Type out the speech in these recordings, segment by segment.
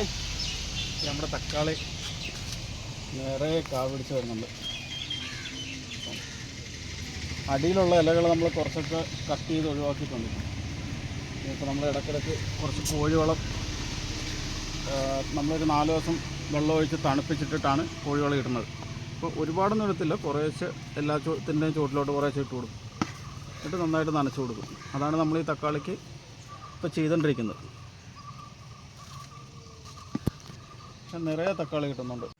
Hi. നമ്മുടെ തക്കാളി. നിറയെ കാ പിടിച്ച് വരുന്നുണ്ട്. അടിയിലുള്ള ഇലകൾ നമ്മൾ കുറച്ചൊക്കെ കട്ട് ചെയ്ത് ഒഴിവാക്കിയിട്ടുണ്ട്. ഇപ്പോൾ നമ്മൾ ഇടയ്ക്കിടയ്ക്ക് കുറച്ച് കോഴിവളം നമ്മളൊരു നാല് ദിവസം വെള്ളം ഒഴിച്ച് തണുപ്പിച്ചിട്ടിട്ടാണ് കോഴിവളം ഇടുന്നത്. അപ്പോൾ ഒരുപാടൊന്നും ഇടത്തില്ല. കുറേശ്ശെ എല്ലാ ചോത്തിന്റെയും ചുവട്ടിലോട്ട് കുറേശ്ശെ ഇട്ട് കൊടുക്കും. എന്നിട്ട് നന്നായിട്ട് നനച്ച് കൊടുക്കും. അതാണ് നമ്മൾ ഈ തക്കാളിക്ക് ഇപ്പോൾ ചെയ്തുകൊണ്ടിരിക്കുന്നത് നിറയെ തക്കാളി കിട്ടുന്നുണ്ട്.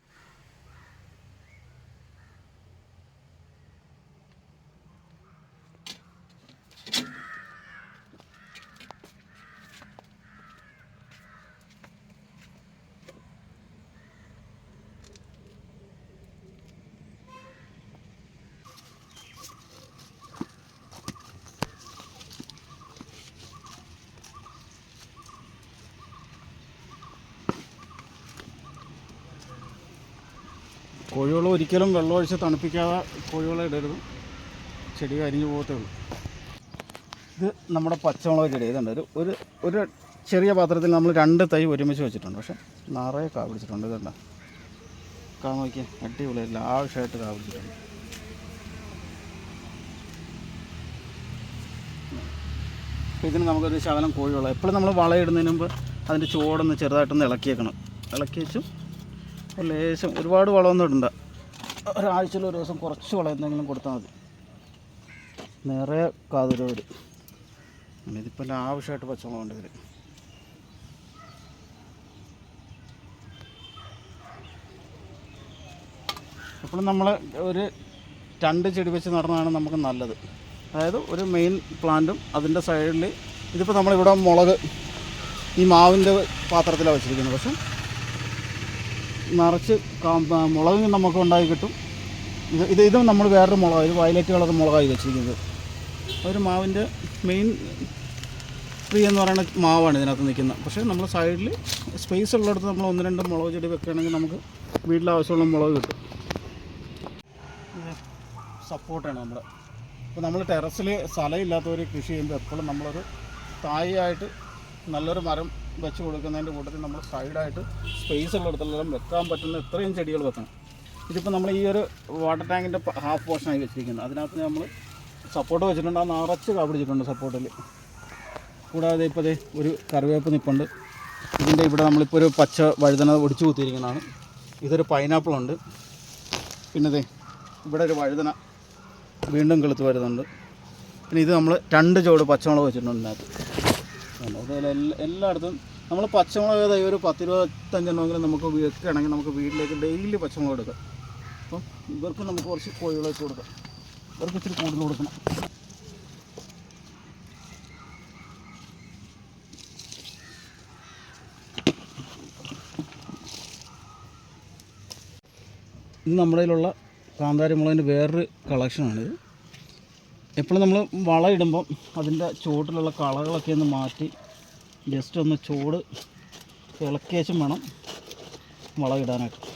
കോഴിവെള്ളം ഒരിക്കലും വെള്ളമൊഴിച്ച് തണുപ്പിക്കാതെ കോഴിവെള്ളം ഇടരുത്. ചെടി അരിഞ്ഞു പോകത്തേ ഉള്ളൂ. ഇത് നമ്മുടെ പച്ചമുളക് ചെടി. ഇതുണ്ട്. ഒരു ഒരു ഒരു ചെറിയ പാത്രത്തിൽ നമ്മൾ രണ്ട് തൈ ഒരുമിച്ച് വെച്ചിട്ടുണ്ട്. പക്ഷേ നിറയെ കാ പിടിച്ചിട്ടുണ്ട്. ഇതുണ്ട കാ നോക്കിയാൽ അടിപൊളിയല്ല ആവശ്യമായിട്ട് കാ പിടിച്ചിട്ടുണ്ട്. ഇതിന് നമുക്കൊരു ശകലം കോഴിവെള്ളം എപ്പോഴും നമ്മൾ വളയിടുന്നതിന് മുമ്പ് അതിന്റെ ചുവടൊന്ന് ചെറുതായിട്ടൊന്ന് ഇളക്കിയേക്കണം. ഇളക്കി വെച്ചു ലേശം ഒരുപാട് ഒന്നും ഇടണ്ട ഒരാഴ്ചയിൽ ഒരു ദിവസം കുറച്ച് വളം എന്തെങ്കിലും കൊടുത്താൽ മതി. നിറയെ കാതുര വരും ഇതിപ്പോൾ ലാവശ്യമായിട്ട് പച്ചമുളക് ഉണ്ട് വരും. എപ്പോഴും നമ്മൾ ഒരു രണ്ട് ചെടി വെച്ച് നടന്നതാണ് നമുക്ക് നല്ലത്. അതായത് ഒരു മെയിൻ പ്ലാന്റും അതിന്റെ സൈഡിൽ ഇതിപ്പോൾ നമ്മളിവിടെ മുളക് ഈ മാവിന്റെ പാത്രത്തിലാണ് വെച്ചിരിക്കുന്നത്. പക്ഷെ നിറച്ച് മുളക് നമുക്ക് ഉണ്ടാക്കി കിട്ടും. ഇത് ഇത് ഇതും നമ്മൾ വേറൊരു മുളക് ഇത് വയലറ്റ് കളർ മുളകായി വെച്ചിരിക്കുന്നത്. ഒരു മാവിന്റെ മെയിൻ ട്രീ എന്ന് പറയുന്ന മാവാണ് ഇതിനകത്ത് നിൽക്കുന്നത്. പക്ഷേ നമ്മൾ സൈഡിൽ സ്പേസ് ഉള്ളിടത്ത് നമ്മൾ ഒന്ന് രണ്ട് മുളക് ചെടി വെക്കുകയാണെങ്കിൽ നമുക്ക് വീട്ടിൽ ആവശ്യമുള്ള മുളക് കിട്ടും. സപ്പോർട്ടാണ് നമ്മൾ ഇപ്പോൾ നമ്മൾ ടെറസിൽ സ്ഥലമില്ലാത്തവർ കൃഷി ചെയ്യുമ്പോൾ എപ്പോഴും നമ്മളൊരു തായിയായിട്ട് നല്ലൊരു മരം വെച്ച് കൊടുക്കുന്നതിന്റെ കൂട്ടത്തിൽ നമ്മൾ സൈഡായിട്ട് സ്പേസ് ഉള്ളിടത്തെല്ലാം വെക്കാൻ പറ്റുന്ന ഇത്രയും ചെടികൾ വെക്കണം. ഇതിപ്പോൾ നമ്മൾ ഈ ഒരു വാട്ടർ ടാങ്കിന്റെ ഹാഫ് പോർഷനായി വെച്ചിരിക്കുന്നത് അതിനകത്ത് നമ്മൾ സപ്പോർട്ട് വെച്ചിട്ടുണ്ട്. ആ നിറച്ച് കാപിടിച്ചിട്ടുണ്ട് സപ്പോർട്ടിൽ കൂടാതെ ഇപ്പോൾ ദേ ഒരു കറിവേപ്പ് നിപ്പുണ്ട്. ഇതിന്റെ ഇവിടെ നമ്മളിപ്പോൾ ഒരു പച്ച വഴുതന ഒടിച്ചു കുത്തിയിരിക്കുന്നതാണ്. ഇതൊരു പൈനാപ്പിൾ ഉണ്ട്. പിന്നെ ദേ ഇവിടെ ഒരു വഴുതന വീണ്ടും കിളുത്ത് വരുന്നുണ്ട്. പിന്നെ ഇത് നമ്മൾ രണ്ട് ചുവട് പച്ചമുളക് വെച്ചിട്ടുണ്ട് ഇതിനകത്ത്. കണ്ടോ? അതുപോലെ എല്ലാ എല്ലായിടത്തും നമ്മൾ പച്ചമുളക് ഏതായി ഒരു പത്തിരുപത്തഞ്ചെണ്ണമെങ്കിലും നമുക്ക് വെക്കുകയാണെങ്കിൽ നമുക്ക് വീട്ടിലേക്ക് ഡെയിലി പച്ചമുളക് എടുക്കാം. അപ്പം ഇവർക്ക് നമുക്ക് കുറച്ച് കോഴികളൊക്കെ കൊടുക്കാം. ഇവർക്ക് ഇച്ചിരി കൂടുതൽ കൊടുക്കണം. ഇത് നമ്മുടെ കയ്യിലുള്ള കാന്താരി മുളകിന്റെ വേറൊരു കളക്ഷനാണിത് എപ്പോഴും നമ്മൾ വളം ഇടുമ്പം അതിന്റെ ചുവട്ടിലുള്ള കളകളൊക്കെ ഒന്ന് മാറ്റി ജസ്റ്റ് ഒന്ന് ചൂട് ഇളക്കിയേച്ചും വേണം മുളകിടാനായിട്ട്